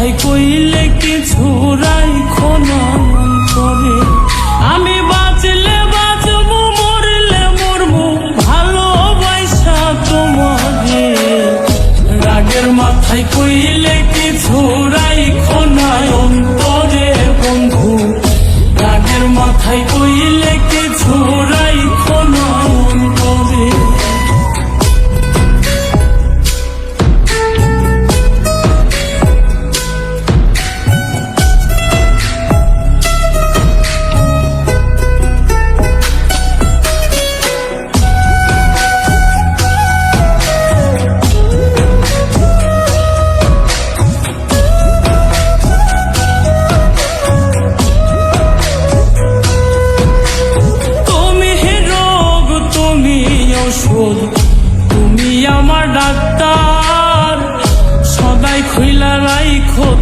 太贵。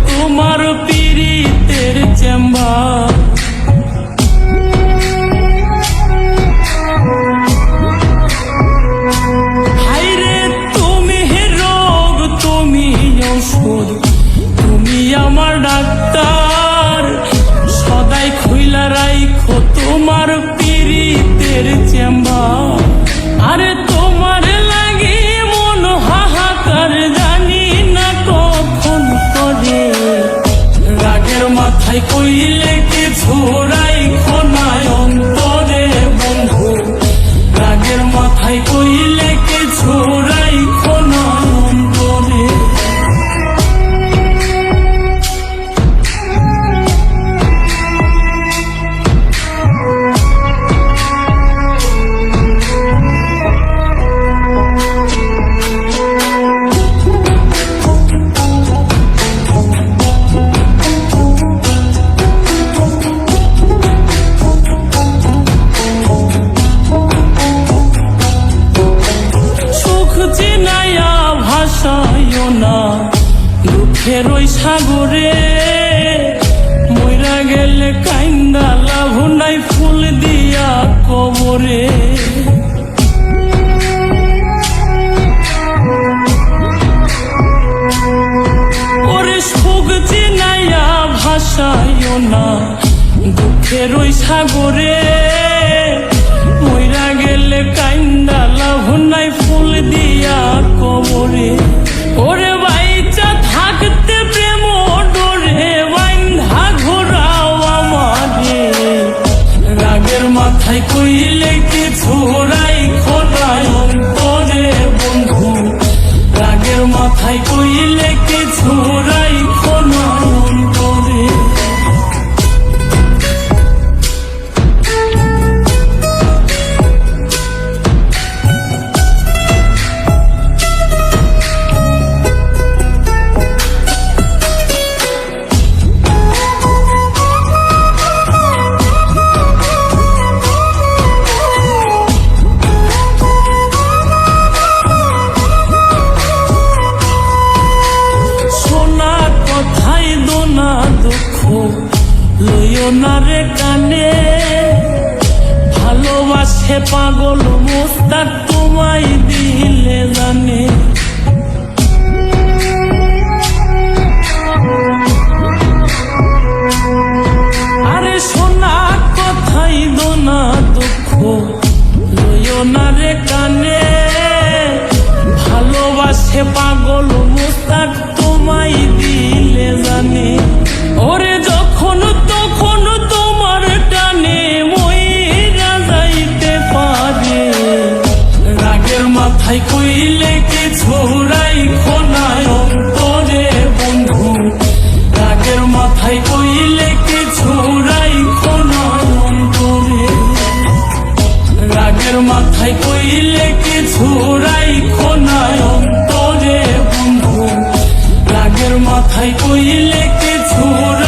তোমার পিড়িতের চেম্বা না, দুঃখের ওই সাগরে মইরা গেলে কাইন্দা লাভ নাই ফুল দিয়া কবরে। ওরে সুখ চিনাইয়া ভাষায় না, দুঃখের ওই সাগরে রাগের মাথায় কইলে লইও না রে কানে ভালোবাসে পাগল মোস্তাক তোমায় দিলে জানে। আরে সোনা, কথাই দোনা দুঃখ। লইও না রে কানে, ভালোবাসে পাগল কথাই কইলে কি ছুরাই খোনায় অন্তরে বন্ধু। রাগের মাথায় কইলে কি ছুরাই খোনায় অন্তরে। রাগের মাথায় কইলে কি ছুরাই খোনায় অন্তরে বন্ধু। রাগের মাথায় কইলে কি ছুরাই